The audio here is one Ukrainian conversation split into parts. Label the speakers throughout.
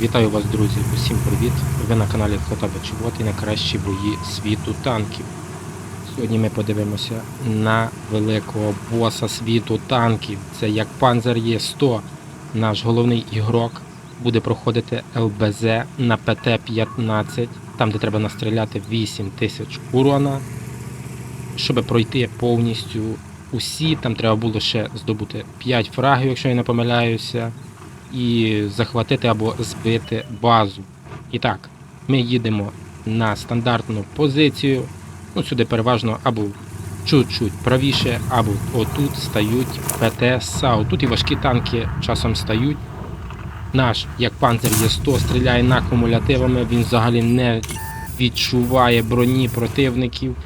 Speaker 1: Вітаю вас, друзі! Усім привіт! Ви на каналі Хотаба Чубот і найкращі бої світу танків. Сьогодні ми подивимося на великого боса світу танків. Це як Panzer Є100. Наш головний ігрок буде проходити ЛБЗ на ПТ-15, там де треба настріляти 8 тисяч урона. Щоб пройти повністю усі, там треба було ще здобути 5 фрагів, якщо я не помиляюся і захватити або збити базу. І так, ми їдемо на стандартну позицію. Ну, сюди переважно або чуть-чуть правіше, або отут стають ПТ САУ. Тут і важкі танки часом стають. Наш, як панцир Є100, стріляє на кумулятивами, він взагалі не відчуває броні противників.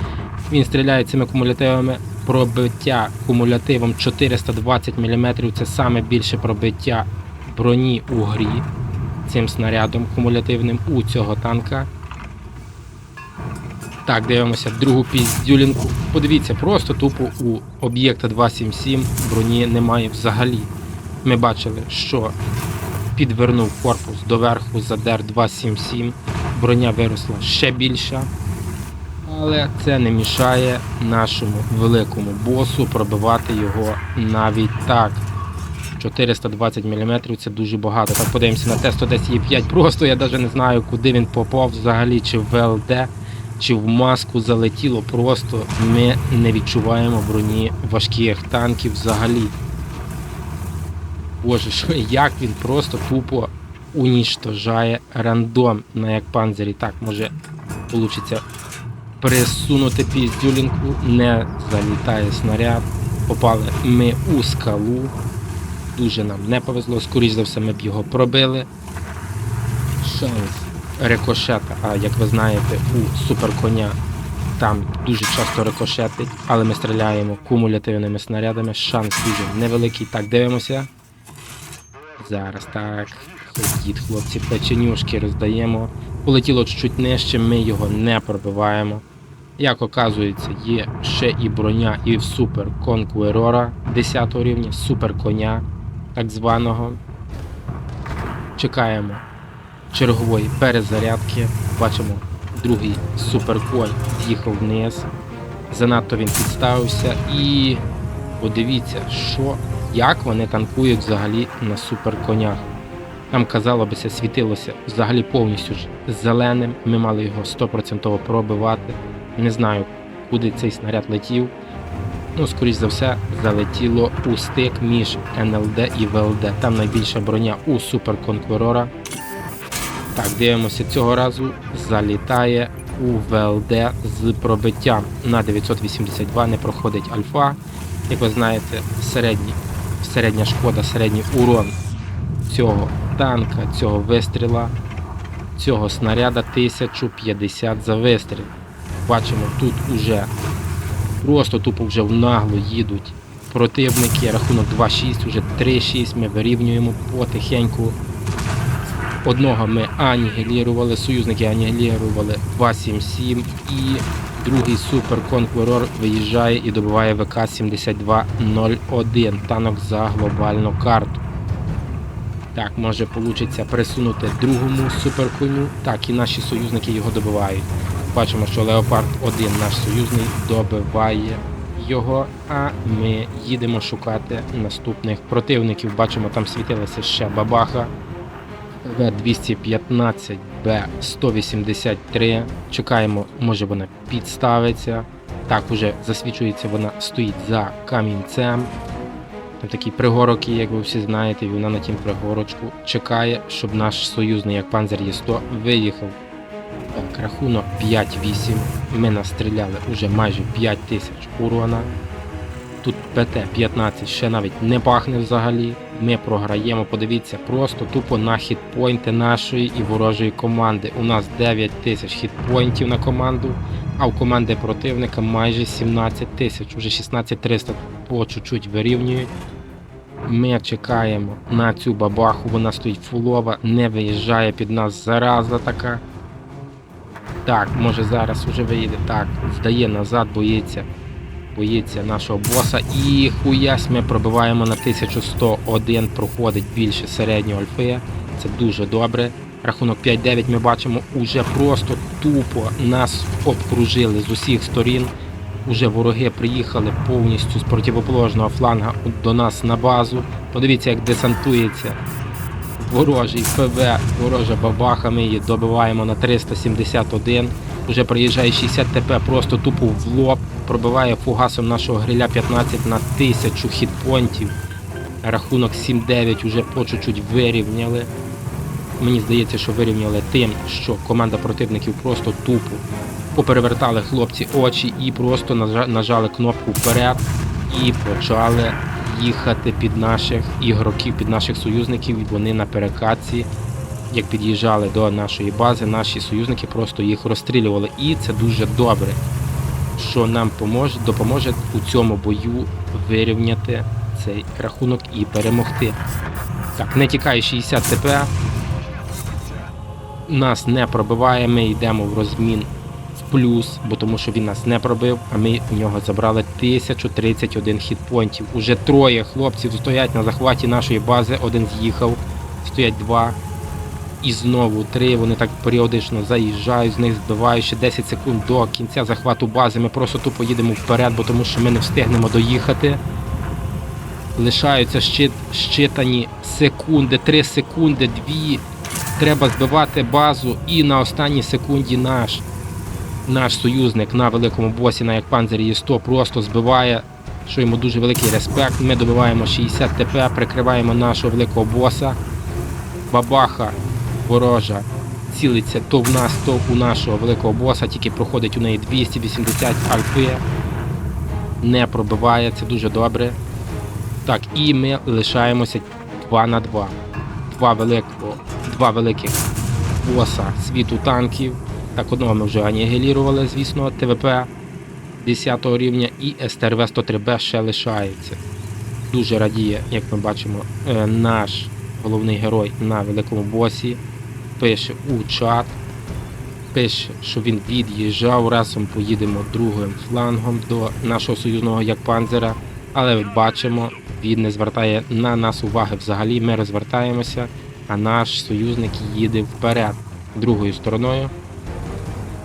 Speaker 1: Він стріляє цими кумулятивами. Пробиття кумулятивом 420 мм це саме більше пробиття броні у грі цим снарядом кумулятивним у цього танка. Так, дивимося другу піздюлінку. Подивіться, просто тупо у об'єкта 277 броні немає взагалі. Ми бачили, що підвернув корпус доверху задер 277, броня виросла ще більша. Але це не мішає нашому великому босу пробивати його навіть так. 420 мм це дуже багато. Так подивимося на Т-110Е5. Просто я навіть не знаю, куди він попав взагалі, чи в ВЛД, чи в маску залетіло. Просто ми не відчуваємо броні важких танків взагалі. Боже, що як він просто тупо уніштожає рандом на як панзері. Так, може вийде присунути піздюлінку, не залітає снаряд. Попали ми у скалу. Дуже нам не повезло, скоріш за все, ми б його пробили. Шанс рикошета, а як ви знаєте, у суперконя там дуже часто рикошетить, але ми стріляємо кумулятивними снарядами. Шанс дуже невеликий. Так, дивимося. Зараз так. Ходіть, хлопці, печенюшки роздаємо. Полетіло чуть-чуть нижче, ми його не пробиваємо. Як оказується, є ще і броня і в супер конкуерора 10 рівня, супер коня так званого. Чекаємо чергової перезарядки. Бачимо, другий суперконь з'їхав вниз. Занадто він підставився і подивіться, що, як вони танкують взагалі на суперконях. Там, казало би, світилося взагалі повністю ж зеленим. Ми мали його 100% пробивати. Не знаю, куди цей снаряд летів. Ну, скоріш за все, залетіло у стик між НЛД і ВЛД. Там найбільша броня у суперконкурора. Так, дивимося, цього разу залітає у ВЛД з пробиттям на 982, не проходить альфа. Як ви знаєте, середній, середня шкода, середній урон цього танка, цього вистріла, цього снаряда 1050 за вистріл. Бачимо, тут уже просто тупо вже в нагло їдуть противники. Рахунок 2-6, вже 3-6 ми вирівнюємо потихеньку. Одного ми анігілірували, союзники анігілірували 2-7-7 і другий суперконкурор виїжджає і добиває ВК-7201 танок за глобальну карту. Так, може вийде присунути другому суперконю. Так, і наші союзники його добивають. Бачимо, що Леопард 1 наш союзний добиває його, а ми їдемо шукати наступних противників. Бачимо, там світилася ще бабаха. В215, Б183. Чекаємо, може вона підставиться. Так, уже засвічується, вона стоїть за камінцем. Там такий пригорок як ви всі знаєте, і вона на тім пригорочку чекає, щоб наш союзний, як панзер Є100, виїхав. Так, рахунок 5-8. Ми настріляли уже майже 5 тисяч урона. Тут ПТ-15 ще навіть не пахне взагалі. Ми програємо, подивіться, просто тупо на хітпойнти нашої і ворожої команди. У нас 9 тисяч хітпойнтів на команду, а у команди противника майже 17 тисяч, уже 16 300 по чуть-чуть вирівнюють. Ми чекаємо на цю бабаху, вона стоїть фулова, не виїжджає під нас зараза така. Так, може зараз уже виїде. Так, здає назад, боїться. Боїться нашого боса. І хуясь ми пробиваємо на 1101, проходить більше середнього альфи. Це дуже добре. Рахунок 5-9 ми бачимо, уже просто тупо нас обкружили з усіх сторін. Уже вороги приїхали повністю з противоположного фланга до нас на базу. Подивіться, як десантується ворожий ПВ, ворожа бабаха. Ми її добиваємо на 371. Уже приїжджає 60 ТП, просто тупо в лоб. Пробиває фугасом нашого гриля 15 на 1000 хітпонтів. Рахунок 7-9 уже по чуть-чуть вирівняли. Мені здається, що вирівняли тим, що команда противників просто тупо поперевертали хлопці очі і просто нажали кнопку вперед і почали їхати під наших ігроків, під наших союзників. Вони на перекатці, як під'їжджали до нашої бази, наші союзники просто їх розстрілювали. І це дуже добре, що нам поможе, допоможе у цьому бою вирівняти цей рахунок і перемогти. Так, не тікає 60 ТП. Нас не пробиває, ми йдемо в розмін плюс, бо тому що він нас не пробив, а ми у нього забрали 1031 хітпонтів. Уже троє хлопців стоять на захваті нашої бази, один з'їхав, стоять два. І знову три. Вони так періодично заїжджають, з них збивають ще 10 секунд до кінця захвату бази. Ми просто тупо їдемо вперед, бо тому що ми не встигнемо доїхати. Лишаються щит, щитані секунди, 3 секунди, 2. Треба збивати базу і на останній секунді наш наш союзник на великому босі, на як панзері є 100 просто збиває, що йому дуже великий респект. Ми добиваємо 60 ТП, прикриваємо нашого великого боса. Бабаха ворожа цілиться то в нас, то у нашого великого боса, тільки проходить у неї 280 альпи. Не пробиває, це дуже добре. Так, і ми лишаємося 2 на 2. Два, великого, два великих боса світу танків. Так, одного ми вже анігілірували, звісно, ТВП 10 рівня і СТРВ 103Б ще лишається. Дуже радіє, як ми бачимо, е, наш головний герой на великому босі. Пише у чат. Пише, що він від'їжджав, разом поїдемо другим флангом до нашого союзного як панзера. Але бачимо, він не звертає на нас уваги взагалі. Ми розвертаємося, а наш союзник їде вперед другою стороною.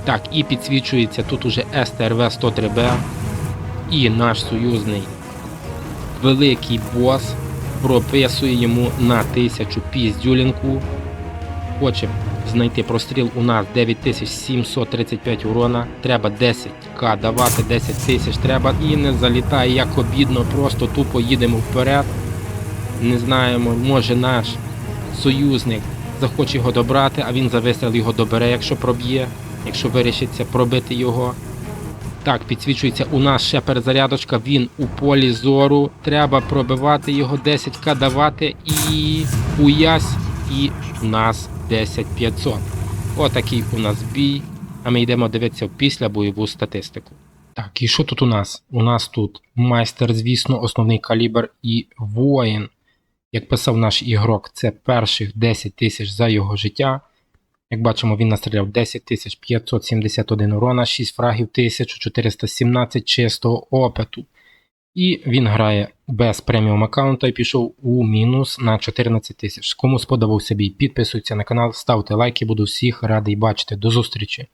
Speaker 1: Так, і підсвічується тут уже СТРВ 103Б. І наш союзний великий бос прописує йому на 1000 піздюлінку. Хоче знайти простріл у нас 9735 урона. Треба 10к давати, 10 тисяч треба і не залітає як обідно, просто тупо їдемо вперед. Не знаємо, може наш союзник захоче його добрати, а він за вистріл його добере, якщо проб'є, якщо вирішиться пробити його. Так, підсвічується у нас ще перезарядочка, він у полі зору. Треба пробивати його 10к давати і уясь, і у нас 10500. Отакий у нас бій. А ми йдемо дивитися після бойову статистику. Так, і що тут у нас? У нас тут майстер, звісно, основний калібр і воїн. Як писав наш ігрок, це перших 10 тисяч за його життя. Як бачимо, він настріляв 10 571 урона, 6 фрагів 1417 чистого опиту. І він грає без преміум аккаунта і пішов у мінус на 14 тисяч. Кому сподобався бій, підписуйтесь на канал, ставте лайки, буду всіх радий бачити. До зустрічі!